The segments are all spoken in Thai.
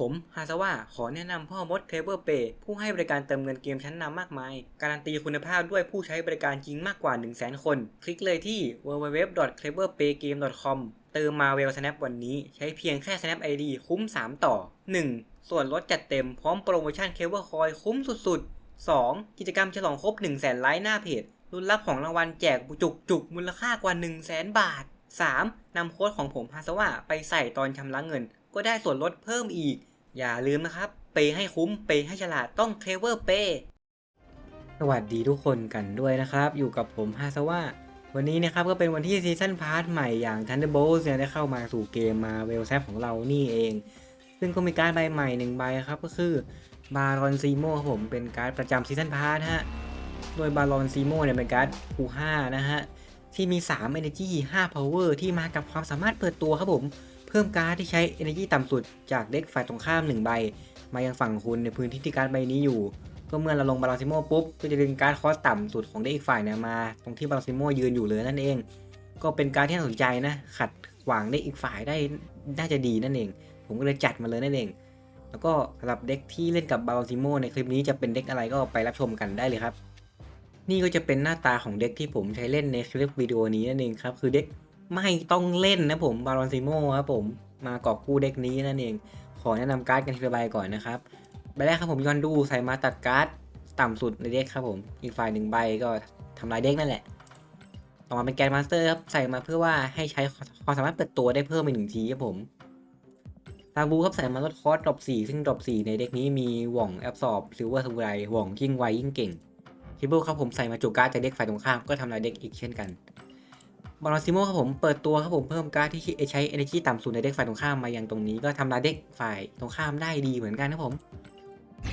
ผมฮาซาวะขอแนะนำพ่อมดเคเบิลเปผู้ให้บริการเติมเงินเกมชั้นนำมากมาย การันตีคุณภาพด้วยผู้ใช้บริการจริงมากกว่า 1 0 0 0 0แคน คลิกเลยที่ www.cleverpaygame.com เติมมาเวล Snap วันนี้ใช้เพียงแค่ Snap ID คุ้ม 3 ต่อ 1. ส่วนลดจัดเต็มพร้อมโปรโมชั่นเคเบิลคอยคุ้มสุดๆ 2. กิจกรรมฉลองครบ 1 0 0 0 0แสนไลค์หน้าเพจรุ่นรับของรางวัลแจกจุกจุกมูลค่ากว่า 1 0 0 0 0แสนบาท 3. นำโค้ดของผมฮาซาวะไปใส่ตอนชำระเงิน ก็ได้ส่วนลดเพิ่มอีก อย่าลืมนะครับ เปย์ให้คุ้ม เปย์ให้ฉลาดต้องเคเวอร์เปย์สวัสดีทุกคนกันด้วยนะครับ อยู่กับผมฮาซาวะวันนี้นะครับก็เป็นวันที่ซีซั่นพาร์ทใหม่อย่าง Thunderbolts เนี่ยได้เข้ามาสู่เกมมาเวลแซฟของเรานี่เอง ซึ่งก็มีการ์ดใบใหม่หนึ่งใบครับ ก็คือบารอนซีโมครับผมเป็นการ์ดประจำซีซั่นพาร์ทฮะ โดยบารอนซีโมเนี่ยเป็นการ์ดคู5นะฮะ ที่มี3 Energy 5 Power ที่มากับความสามารถเปิดตัวครับผม เพิ่มการ์ดที่ใช้ Energy ต่ำสุดจากเด็กฝ่ายตรงข้าม 1 ใบ มายังฝั่งคุณในพื้นที่ที่การ์ดใบนี้อยู่ ก็เมื่อเราลงบาลอนซิโมปุ๊บ ก็จะดึงการ์ดคอสต่ำสุดของเด็กอีกฝ่ายเนี่ยมา ตรงที่บาลอนซิโมยืนอยู่เลยนั่นเอง ก็เป็นการ์ดที่น่าสนใจนะ ขัดขวางเด็กอีกฝ่ายได้น่าจะดีนั่นเอง ผมก็เลยจัดมาเลยนั่นเอง แล้วก็สำหรับเด็กที่เล่นกับบาลอนซิโมในคลิปนี้จะเป็นเด็กอะไรก็ไปรับชมกันได้เลยครับ นี่ก็จะเป็นหน้าตาของเด็กที่ผมใช้เล่นในคลิปวิดีโอนี้นั่นเองครับคือเด็ก ไม่ต้องเล่นนะผมบารอนซิโมครับผมมากอบกู้เด็กนี้นั่นเอง ขอแนะนำการ์ดกันทีละใบก่อนนะครับใบแรกครับผมยอนดูใส่มาตัดการ์ดต่ำสุดในเด็กครับผมอีกฝ่ายหนึ่งใบก็ทำลายเด็กนั่นแหละ ต่อมาเป็นแกนมาสเตอร์ครับใส่มาเพื่อว่าให้ใช้ความสามารถเปิดตัวได้เพิ่มไปหนึ่งทีครับผมซาบูครับใส่มาลดคอร์สดรอปสี่ซึ่งดรอปสี่ในเด็กนี้มีหว่องแอบสอบซิลเวอร์สมุไรหว่องยิ่งไวยิ่งเก่งทิเบิลครับผมใส่มาจูการ์ดจากเด็กฝ่ายตรงข้ามก็ทำลายเด็กอีกเช่นกัน บอลซิโมครับผมเปิดตัวครับผมเพิ่มการ์ดที่ใช้ energy ต่ำสุดในเด็กฝ่ายตรงข้ามมาอย่างตรงนี้ก็ทำลายเด็กฝ่ายตรงข้ามได้ดีเหมือนกันครับผม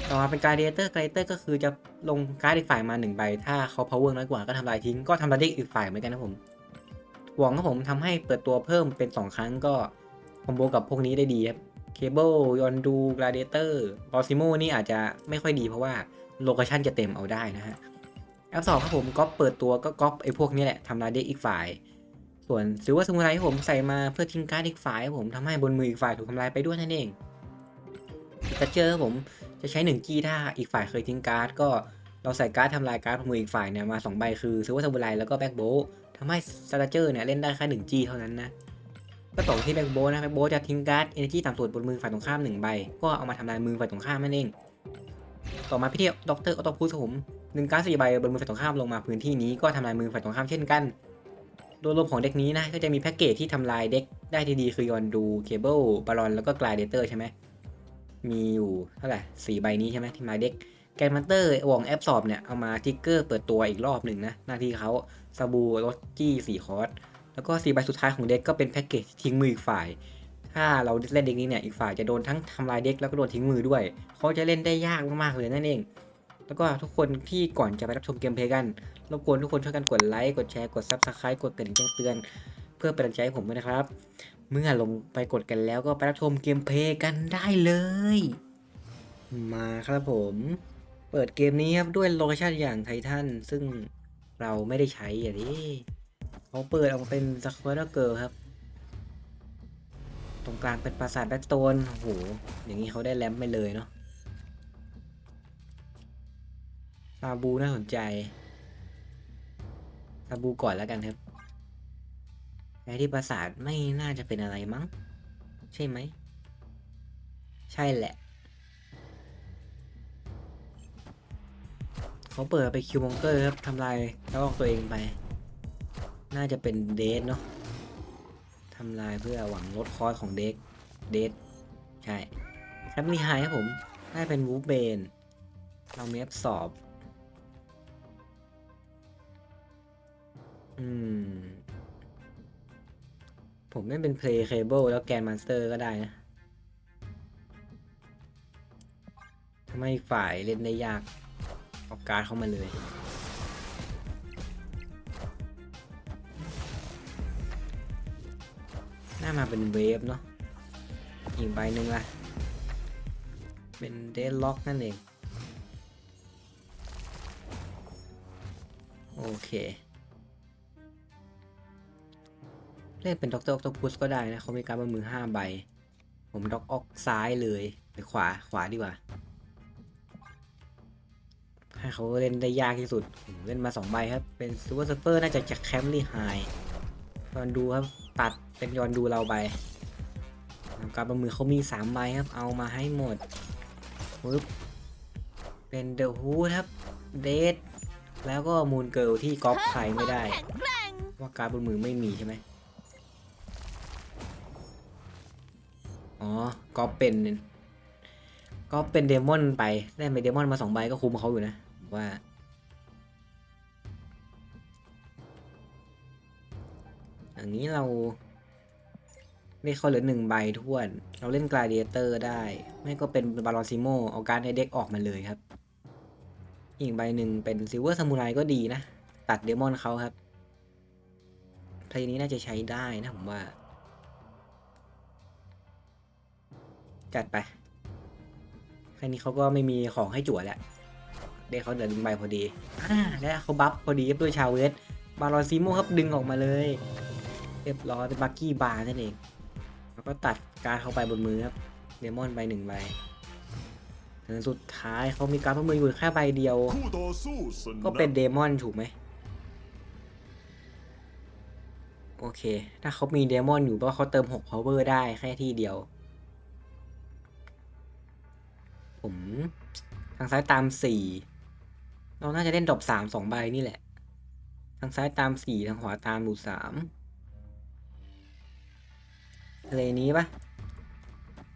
ต่อมาเป็นการเดเตอร์การเดเตอร์ก็คือจะลงการ์ดอีกฝ่ายมาหนึ่งใบถ้าเขา power น้อยกว่าก็ทำลายทิ้งก็ทำลายเด็กอีกฝ่ายเหมือนกันครับผมหวังครับผมทำให้เปิดตัวเพิ่มเป็น 2 ครั้งก็คอมโบกับพวกนี้ได้ดีครับเคเบิลยอนดูกราเดเตอร์บอลซิโมนี่อาจจะไม่ค่อยดีเพราะว่าโลเคชันจะเต็มเอาได้นะฮะแอปสองครับผมก๊อปเปิดตัวก็ก๊อปไอ้พวกนี้แหละทำลายเด็กอีกฝ่าย ส่วนซิลเวอร์สมุไรที่ผมใส่มาเพื่อทิ้งการ์ดอีกฝ่ายผมทำให้บนมืออีกฝ่ายถูกทำลายไปด้วยนั่นเองแต่เจอรับผมจะใช้หนึ่งกี้ถ้าอีกฝ่ายเคยทิ้งการ์ดก็เราใส่การ์ดทำลายการ์ดบนมืออีกฝ่ายเนี่ยมาสองใบคือซิลเวอร์สมุไรแล้วก็แบ็กโบทำให้สตาเจอร์เนี่ยเล่นได้แค่หนึ่งจีเท่านั้นนะก็ต่อที่แบ็กโบนะแบ็กโบจะทิ้งการ์ดเอเนจีต่ำสุดบนมือฝ่ายตรงข้ามหนึ่งใบ ก็เอามาทำลายมือฝ่ายตรงข้ามนั่นเอง ต่อมาพี่เทียด็อกเตอร์ออโตพุสผมหนึ่งการ์ดสี่ใบบนมือฝ่ายตรงข้ามลงมาพื้นที่นี้ก็ทำลายมือฝ่ายตรงข้ามเช่นกัน โดยรวมของเด็กนี้นะก็จะมีแพ็กเกจที่ทำลายเด็กได้ดีคือยอนดูเคเบิลบาลอนแล้วก็กลายเดเตอร์ใช่ไหมมีอยู่เท่าไหร่สี่ใบนี้ใช่ไหมที่ทำลาเด็กแกนมันเตอร์วองแอปสอบเนี่ยเอามาทิกเกอร์เปิดตัวอีกรอบหนึ่งนะหน้าที่เขาซาบูรถจี้สี่คอร์สแล้วก็สี่ใบสุดท้ายของเด็กก็เป็นแพ็กเกจทิ้งมืออีกฝ่าย ถ้าเราเล่นเด็กนี้เนี่ยอีกฝ่ายจะโดนทั้งทำลายเด็กแล้วก็โดนทิ้งมือด้วย เขาจะเล่นได้ยากมากๆเลยนั่นเอง แล้วก็ทุกคนที่ก่อนจะไปรับชมเกมเพลย์กัน รบกวนทุกคนช่วยกันกดไลค์ กดแชร์ กด Subscribe กดกระดิ่งแจ้งเตือน เพื่อเป็นกำลังใจให้ผมด้วยนะครับ เมื่อลงไปกดกันแล้วก็ไปรับชมเกมเพลย์กันได้เลย มาครับผม เปิดเกมนี้ครับด้วยโลเคชั่นอย่างไททันซึ่งเราไม่ได้ใช้อย่างนี้เขาเปิดออกมาเป็นสควอตเกิร์ลครับ ตรงกลางเป็นปราสาทแบ็กโตนโอ้โห อย่างนี้เขาได้แรมป์ไปเลยเนาะซาบูน่าสนใจ ซาบูก่อนแล้วกันครับไอ้ที่ปราสาทไม่น่าจะเป็นอะไรมั้ง ใช่ไหม ใช่แหละ เขาเปิดไปคิวมองเกอร์ครับทำลายแล้วออกตัวเองไป น่าจะเป็นเดทเนาะทำลายเพื่อหวังลดคอสของเด็กเดทใช่ ครับมีไฮครับผม ได้เป็นวูฟเบน เราเมีแอบสอบ อืม ผมไม่เป็นเพลย์เคเบิลแล้วแกนมอนสเตอร์ก็ได้นะทำให้ฝ่ายเล่นได้ยากเอาการ์ดเข้ามาเลยหน้ามาเป็นเวฟเนาะอีกใบหนึ่งละเป็นเดดล็อกนั่นเอง โอเค เล่นเป็นด็อกเตอร์ออคโตพุสก็ได้นะเขามีการบนมือ5ใบ ผมด็อกออกซ้ายเลยหรือขวาขวาดีกว่า ให้เขาเล่นได้ยากที่สุดโอ้โหเล่นมาสองใบครับ เป็นซูเปอร์สเปอร์น่าจะจากแคมป์ลีไฮยอนดูครับ ตัดเป็นยอนดูเราไปแล้วการประมือเขามีสามใบครับ เอามาให้หมดปึ๊บเป็นเดอะฮูครับเดทแล้วก็มูนเกิลที่ก๊อปใครไม่ได้แข็งแกร่งว่าการดบนมือไม่มีใช่ไหม ก็เป็น ก็เป็นเดมอนไป ได้ไปเดมอนมาสองใบก็คุมเขาอยู่นะว่า อย่างนี้เราได้เขาเหลือหนึ่งใบทวน เราเล่นกลาเดียเตอร์ได้ ไม่ก็เป็นบาลอนซิโมเอาการในเด็กออกมาเลยครับ อีกใบหนึ่งเป็นซิลเวอร์ซามูไรก็ดีนะ ตัดเดมอนเขาครับเพลงนี้น่าจะใช้ได้นะผมว่า จัดไปแค่นี้เขาก็ไม่มีของให้จั่วแล้วได้เขาเหลือหนึ่งใบพอดีอ่าแล้วเขาบัฟพอดีด้วยชาวเวสบาลอนซิโมครับดึงออกมาเลย เรียบร้อยเป็นบักกี้บาร์นั่นเอง แล้วก็ตัดการเข้าไปบนมือครับเดมอนใบหนึ่งใบเทิร์นสุดท้ายเขามีการดบนมืออยู่แค่ใบเดียว ก็เป็นเดมอนถูกไหมโอเค ถ้าเขามีเดมอนอยู่เพราะเขาเติม6 power ได้แค่ที่เดียว ผมทางซ้ายตาม4เราน่าจะเล่นดรอป3 2ใบนี่แหละ ทางซ้ายตาม4ทางขวาตามดู3ทะเลนี้ปะ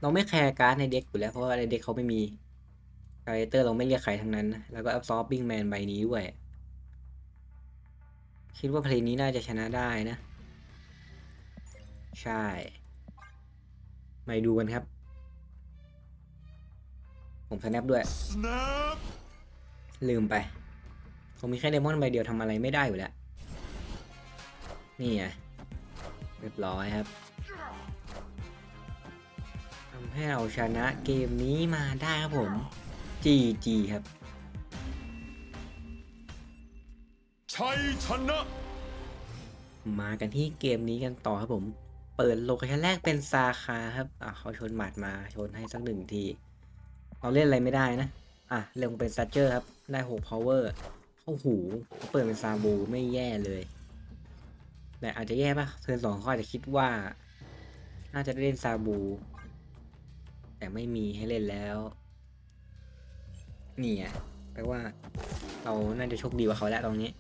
เราไม่แคร์การ์ดในเด็กอยู่แล้วเพราะว่าในเด็กเขาไม่มีคาแรคเตอร์เราไม่เรียกใครทั้งนั้นนะแล้วก็ absorbing man ใบนี้ด้วย คิดว่าเพลงนี้น่าจะชนะได้นะ ใช่ มาดูกันครับ ผมสแนปด้วยสแนปลืมไป ผมมีแค่เดมอนใบเดียวทำอะไรไม่ได้อยู่แล้ว นี่ไงเรียบร้อยครับทำให้เราชนะเกมนี้มาได้ครับผม GG ครับ ชัยชนะ มากันที่เกมนี้กันต่อครับผม เปิดโลเคชั่นแรกเป็นซาคาครับ อะเขาชนหมัดมาชนให้สักหนึ่งที เราเล่นอะไรไม่ได้นะ อะเล่นเป็นซัตเจอร์ครับ ได้6 power เข้าหูเขาเปิดเป็นซาบูไม่แย่เลยแต่อาจจะแย่ปะเทิร์นสองเขาอาจจะคิดว่า น่าจะได้เล่นซาบู แต่ไม่มีให้เล่นแล้วนี่ไงแปลว่า เราน่าจะโชคดีกว่าเขาแล้วตรงนี้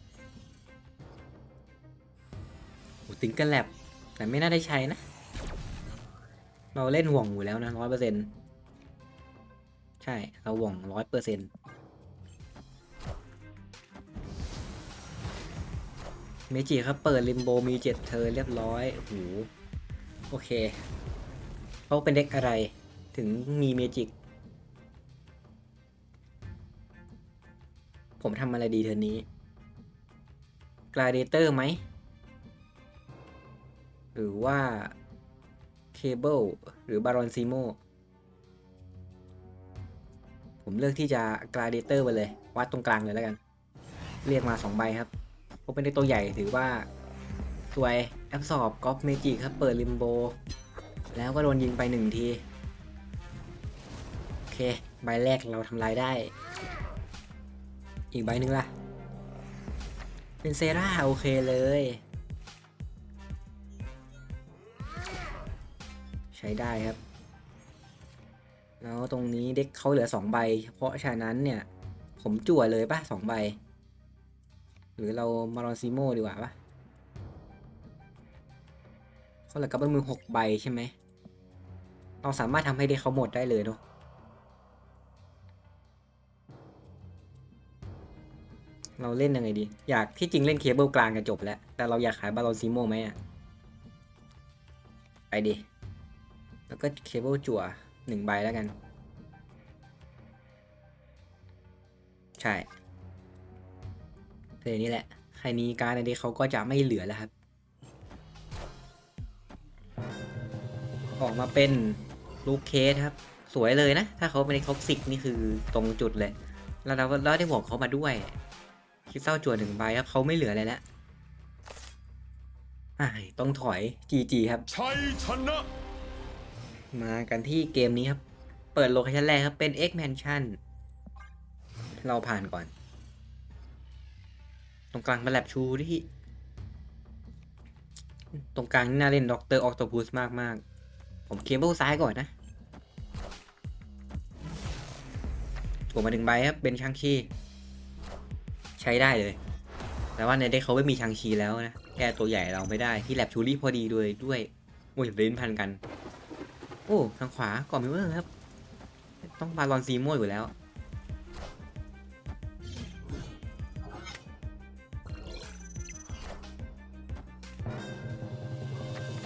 โอ้ติงกันแลบแต่ไม่น่าได้ใช้นะ เราเล่นห่วงอยู่แล้วนะร้อยเปอร์เซ็นต์ ใช่ เราห่วงร้อยเปอร์เซ็นต์เมจิครับ เปิดลิมโบมีเจ็ดเธอเรียบร้อยโอ้โหโอเคเขาเป็นเด็กอะไรถึงมีเมจิก ผมทำอะไรดีเทอร์นี้กลาเดเตอร์ไหม หรือว่าเคเบิลหรือบารอนซีโม ผมเลือกที่จะกลาเดเตอร์ไปเลย วัดตรงกลางเลยแล้วกัน เรียกมา 2 ใบครับผมเป็นในตัวใหญ่ถือว่าสวยแอบสอบกอล์ฟเมจิครับ เปิดลิมโบ แล้วก็โดนยิงไปหนึ่งที โอเค ใบแรกเราทำลายได้ อีกใบหนึ่งล่ะ เป็นเซราโอเคเลย ใช้ได้ครับ แล้วตรงนี้เด็กเขาเหลือสองใบ เพราะฉะนั้นเนี่ย ผมจั่วเลยปะสองใบ หรือเรามารอนซิโมดีกว่าปะเขาเหลือกับมือหกใบใช่ไหม เราสามารถทำให้เด็กเขาหมดได้เลยเนาะเราเล่นยังไงดี อยากที่จริงเล่นเคเบิลกลางกันจบแล้ว แต่เราอยากขายบาลอนซิโมไหมอะไปดิ แล้วก็เคเบิลจั่ว หนึ่งใบแล้วกัน ใช่เลยนี้แหละใครนี้การ์ดในเด็กเขาก็จะไม่เหลือแล้วครับ ออกมาเป็นลูกเคสครับ สวยเลยนะ ถ้าเขาเป็นท็อกซิกนี่คือตรงจุดเลย แล้วเราเราได้บอกเขามาด้วย คิดเศร้าจวดหนึ่งใบครับเขาไม่เหลืออะไรแล้วอ่ายต้องถอย GG ครับ ชัยชนะ มากันที่เกมนี้ครับ เปิดโลเคชั่นแรกครับ เป็น X Mansion เราผ่านก่อน ตรงกลางเป็นแลบชูที่ ตรงกลางนี่น่าเล่นด็อกเตอร์ออ t o ต u s มากมากผมเคเบิลซ้ายก่อนนะถูกมาหนึ่งใบครับ เป็นชังชี ใช้ได้เลย แต่ว่าในเด็กเขาไม่มีชังชีแล้วนะ แก้ตัวใหญ่เราไม่ได้ที่แลบชูรี่พอดีด้วยด้วยโอ้ยลิ้นพันกัน โอ้ ทางขวาก่อนมิเวอร์ครับ ต้องบาลอนซีโม่อยู่แล้ว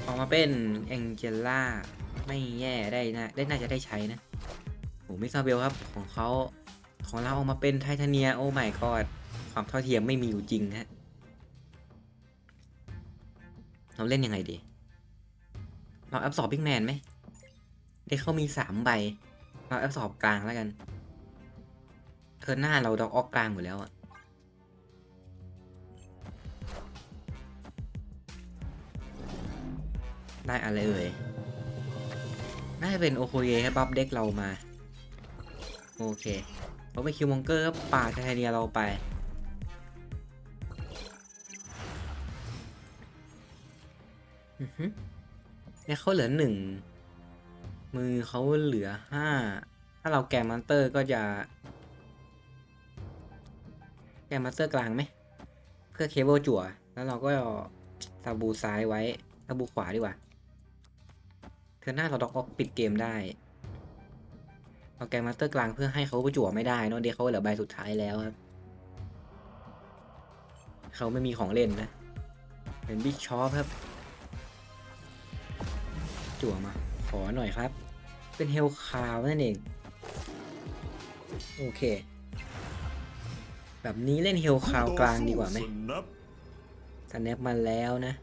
ออกมาเป็นแองเจล่า ไม่แย่ได้นะได้น่าจะได้ใช้นะโอ้มิซาเบลครับ ของเขาของเราออกมาเป็นไทเทเนีย โอ้ไม่กอดความเท่าเทียมไม่มีอยู่จริงฮะเราเล่นยังไงดี เราแอบสอบบิ๊กแมนไหม เด็กเขามีสามใบ เราแอบสอบกลางแล้วกัน เธอหน้าเราดอกออกกลางหมดแล้วอะได้อะไรเอ่ย น่าจะเป็นโอโคเยครับบัฟเด็กเรามา โอเคเราไปคิวมองเกอร์ก็ป่าดไทเทเนียเราไปอือฮึเนี่ยเขาเหลือหนึ่ง มือเขาเหลือห้า ถ้าเราแกมมันเตอร์ก็จะ แกมมันเตอร์กลางไหม เพื่อเคเบิลจั่ว แล้วเราก็ซาบูซ้ายไว้ซาบูขวาดีกว่า เธอหน้าเราด็อกออกปิดเกมได้ เราแกมมาสเตอร์กลางเพื่อให้เขาไปจั่วไม่ได้เนอะเดยเขาเหลือใบสุดท้ายแล้วครับ เขาไม่มีของเล่นนะ เป็นบิ๊กช็อปครับ จั่วมาขอหน่อยครับ เป็นเฮลคาวนั่นเอง โอเค แบบนี้เล่นเฮลคาวกลางดีกว่าไหมผู้ต่อสู้สนับสแนปมาแล้วนะ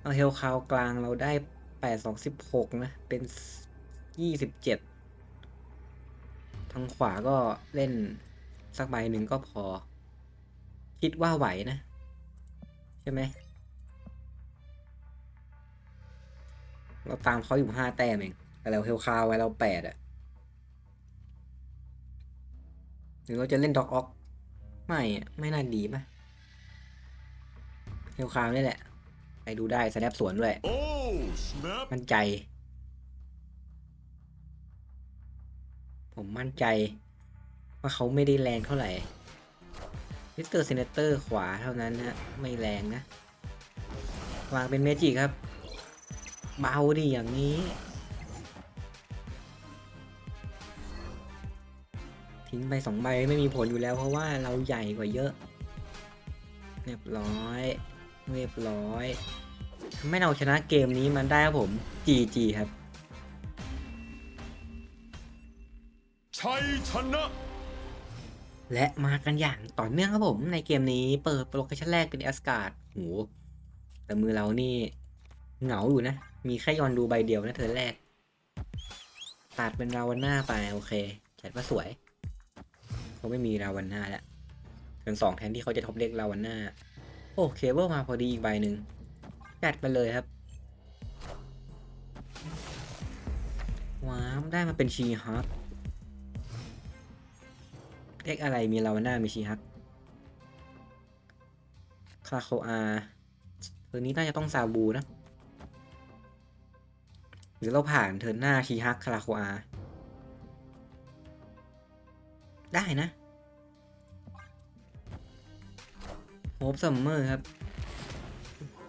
เอาเฮลคาวกลางเราได้แปดสองสิบหกนะ เป็นยี่สิบเจ็ดทางขวาก็เล่นสักใบหนึ่งก็พอ คิดว่าไหวนะ ใช่ไหม เราตามเขาอยู่ห้าแต้มเอง แต่เราเฮลคาวไว้เราแปดอะหรือเราจะเล่นด็อกออกไม่อะไม่น่าดีป่ะเฮลคาวนี่แหละ ไปดูได้สแนปสวนด้วยโอ้สนับมั่นใจ ผมมั่นใจ ว่าเขาไม่ได้แรงเท่าไหร่มิสเตอร์เซเนเตอร์ขวาเท่านั้นนะไม่แรงนะ วางเป็นเมจิกครับ เบาดิอย่างนี้ ทิ้งไปสองใบไม่มีผลอยู่แล้ว เพราะว่าเราใหญ่กว่าเยอะ เรียบร้อย เรียบร้อยทำให้เราชนะเกมนี้มันได้ครับผม GG ครับ ชัยชนะและมากันอย่างต่อเนื่องครับผมในเกมนี้เปิดโลเคชั่นแรกเป็นแอสการ์ดโหแต่มือเรานี่เหงาอยู่นะ มีแค่ยอนดูใบเดียวนะเธอแรก ตัดเป็นราวันหน้าไป โอเคจัดว่าสวย เขาไม่มีราวันหน้าแล้วเทินสองแทนที่เขาจะทบเล็กราวันหน้า โอ้เคเบิลมาพอดีอีกใบหนึ่งจัดไปเลยครับ ว้าวได้มาเป็นชีฮับเด็กอะไรมีลาวาน่ามีชีฮักคลาโคอาเทอร์นี้น่าจะต้องซาบูนะ หรือเราผ่านเทิร์นหน้าชีฮักคลาโคอา ได้นะโฮปซัมเมอร์ครับ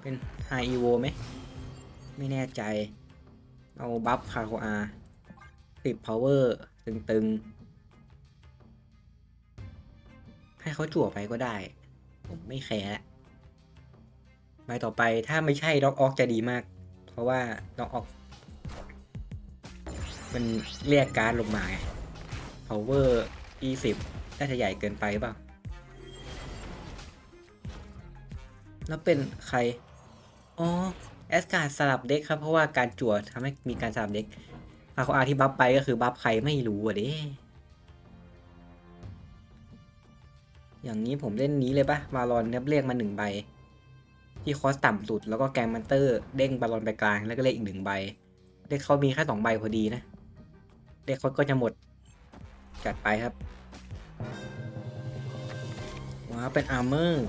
เป็นไฮอีโวไหม ไม่แน่ใจ เอาบัฟคาโคอาติดพาวเวอร์ตึงๆ ให้เขาจั่วไปก็ได้ ผมไม่แคร์ละใบต่อไปถ้าไม่ใช่ด็อกออกจะดีมาก เพราะว่าด็อกออกมันเรียกการลงมาไง power 20น่าจะใหญ่เกินไปเปล่าแล้วเป็นใคร อ๋อ แอสการ์ดสลับเด็กครับ เพราะว่าการจั่วทำให้มีการสลับเด็กอาเขาอาที่บัฟไปก็คือบัฟใครไม่รู้อะเด้อย่างนี้ผมเล่นนี้เลยปะบาลอนเนี่ยเรียกมาหนึ่งใบ ที่คอสต่ำสุดแล้วก็แกมมันเตอร์ เด้งบาลอนไปกลางแล้วก็เลขอีกหนึ่งใบเลขเขามีแค่สองใบพอดีนะ เด็กเขาก็จะหมด จัดไปครับ ว้าว เป็นอาร์เมอร์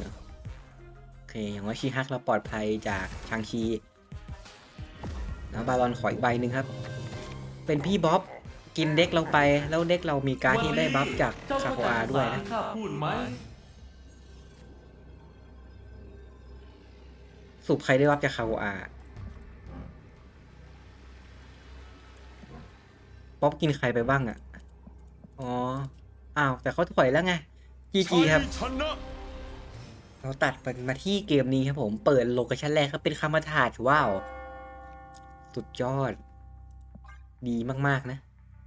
โอเค อย่างว่าชีฮักเราปลอดภัยจากชางชี แล้วบาลอนขออีกใบหนึ่งครับ เป็นพี่บ๊อบ กินเด็กเราไป แล้วเด็กเรามีการที่ได้บัฟจากคาโคอาด้วยนะพูดไหมสุบใครได้รับจากคาโออาป๊อบกินใครไปบ้างอะ่ะ อ๋อ อ้าว แต่เขาถอยแล้วไงจีจีชัยครับชนะเราตัดไปมาที่เกมนี้ครับผม เปิดโลเคชั่นแรกครับเป็นคามาถาดว้าว สุดยอด ดีมากๆนะ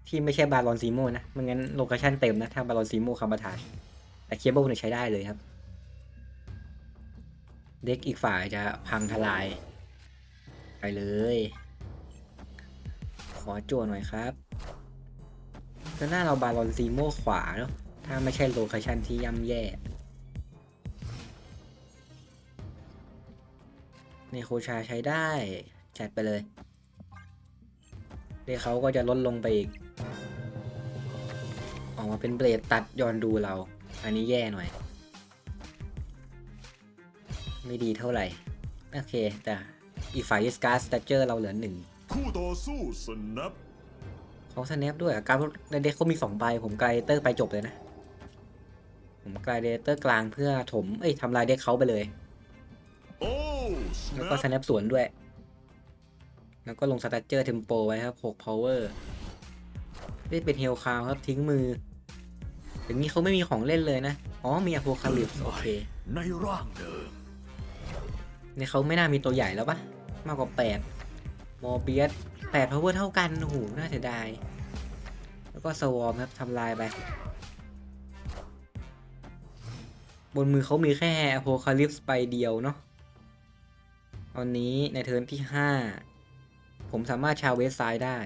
ที่ไม่ใช่บาลอนซีโมนะไม่งั้นโลเคชั่นเต็มนะ ถ้าบาลอนซีโมคามาถาดแต่เคเบิลเนี่ยใช้ได้เลยครับ เด็กอีกฝ่ายจะพังทลาย ไปเลย ขอโจหน่อยครับ แล้วหน้าเราบาลอนซีโม่ขวาเนาะ ถ้าไม่ใช่โลเคชันที่ย่ำแย่ ในโคชาใช้ได้ จัดไปเลยเดี๋ยวเขาก็จะลดลงไปอีก ออกมาเป็นเบลดตัดย้อนดูเรา อันนี้แย่หน่อย ไม่ดีเท่าไหร่ โอเค แต่อีกฝ่ายสกาสเตเจอร์เราเหลือหนึ่งคู่ต่อสู้สนับ เขาสแนปด้วยอะการในเด็กเขามีสองใบผมไกลเตอร์ไปจบเลยนะ ผมไกลเดเตอร์กลางเพื่อถม เอ้ยทำลายเด็กเขาไปเลยโอ้สแล้วนัก็บสแนปสวนด้วย แล้วก็ลงสตัเจอร์เทมโปไว้ครับ6 power ได้เป็นเฮลคาวครับทิ้งมือถึงนี้เขาไม่มีของเล่นเลยนะ อ๋อ มีอ p โ c คาลิปโอเค ในร่างเดิมในเขาไม่น่ามีตัวใหญ่แล้วปะมากกว่า8 มอเบียส8 power เวอร์เท่ากันโอ้โหน่าเสียดาย แล้วก็สวอมครับทำลายไป บนมือเขามีแค่อโ c คาลิปไปเดียวเนาะตอนนี้ในเทิร์นที่ 5 ผมสามารถชาวเวสไซด์ได้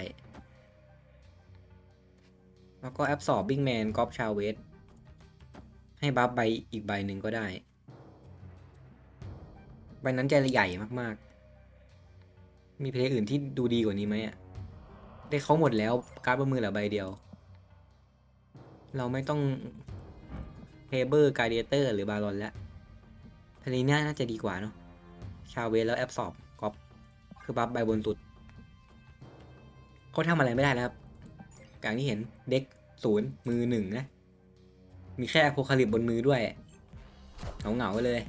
แล้วก็แอบสอบบิ๊กแมนกอฟชาวเวส ให้บัฟใบอีกใบหนึ่งก็ได้ ใบนั้นจะใหญ่มากๆ มีเพลย์อื่นที่ดูดีกว่านี้ไหมอะ ได้เขาหมดแล้วการ์ดบนมือเหลือใบเดียว เราไม่ต้องเฮเบอร์การเดเตอร์หรือบารอนแล้วเพลนี้น่าจะดีกว่าเนาะ ชาเวสแล้วแอบสอบก๊อปคือบัฟใบบนสุดเขาทำอะไรไม่ได้แล้วครับอย่างที่เห็นเด็กศูนย์มือหนึ่งนะ มีแค่โพคาลิปบนมือด้วย เหงาเหงาๆเลย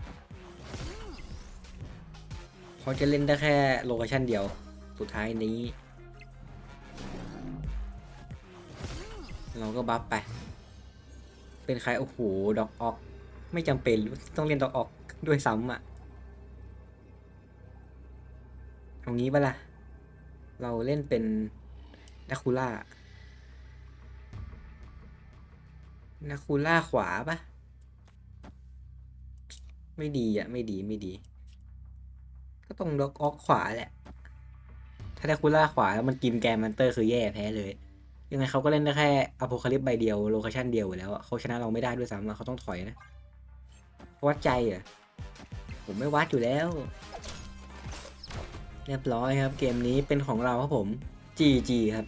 เขาจะเล่นได้แค่โลเคชั่นเดียว สุดท้ายนี้ เราก็บัฟไป เป็นใครโอ้โหดอกออก ไม่จำเป็นต้องเล่นดอกออกด้วยซ้ำอะเอางี้ปะล่ะ เราเล่นเป็นนาคูล่านาคูล่าขวาปะไม่ดีอะ ไม่ดีไม่ดี ก็ต้องล็อกออกขวาแหละ ถ้านาคูล่าขวาแล้วมันกินแกมมันเตอร์คือแย่แพ้เลย ยังไงเขาก็เล่นได้แค่อโพคาลิปใบเดียวโลเคชั่นเดียวอยู่แล้วเขาชนะเราไม่ได้ด้วยซ้ำเขาต้องถอยนะ วัดใจอะ ผมไม่วัดอยู่แล้ว เรียบร้อยครับ เกมนี้เป็นของเราครับผม GG ครับ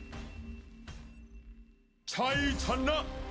ชัยชนะ